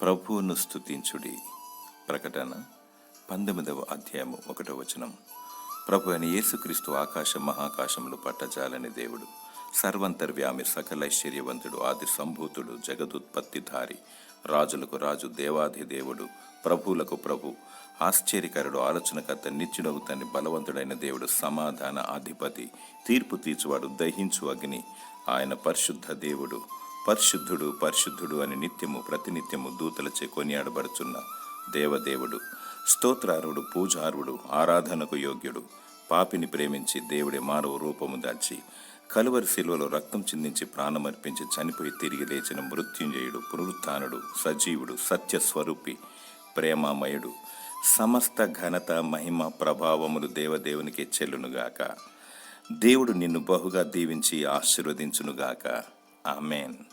ప్రభువును స్తుతించుడి. ప్రకటన పంతొమ్మిదవ అధ్యాయము ఒకటో వచనం. ప్రభు అని యేసుక్రీస్తు ఆకాశం మహాకాశములు పట్టజాలని దేవుడు సర్వంతర్వ్యామి సకల ఐశ్వర్యవంతుడు ఆది సంభూతుడు జగదుత్పత్తిధారి రాజులకు రాజు దేవాది దేవుడు ప్రభువులకు ప్రభు ఆశ్చర్యకరుడు ఆలోచనకర్త నిత్యుడవు తన్ని బలవంతుడైన దేవుడు సమాధాన అధిపతి తీర్పు తీర్చువాడు దహించు అగ్ని ఆయన పరిశుద్ధ దేవుడు పరిశుద్ధుడు పరిశుద్ధుడు అని నిత్యము ప్రతినిత్యము దూతలచే కొనియాడబడుచున్న దేవదేవుడు స్తోత్రారుడు పూజారుడు ఆరాధనకు యోగ్యుడు. పాపిని ప్రేమించి దేవుడి మానవ రూపము దాల్చి కలువరి శిలువలో రక్తం చిందించి ప్రాణమర్పించి చనిపోయి తిరిగి లేచిన మృత్యుంజయుడు పునరుత్థానుడు సజీవుడు సత్యస్వరూపి ప్రేమామయుడు. సమస్త ఘనత మహిమ ప్రభావములు దేవదేవునికి చెల్లునుగాక. దేవుడు నిన్ను బహుగా దీవించి ఆశీర్వదించునుగాక. Amen.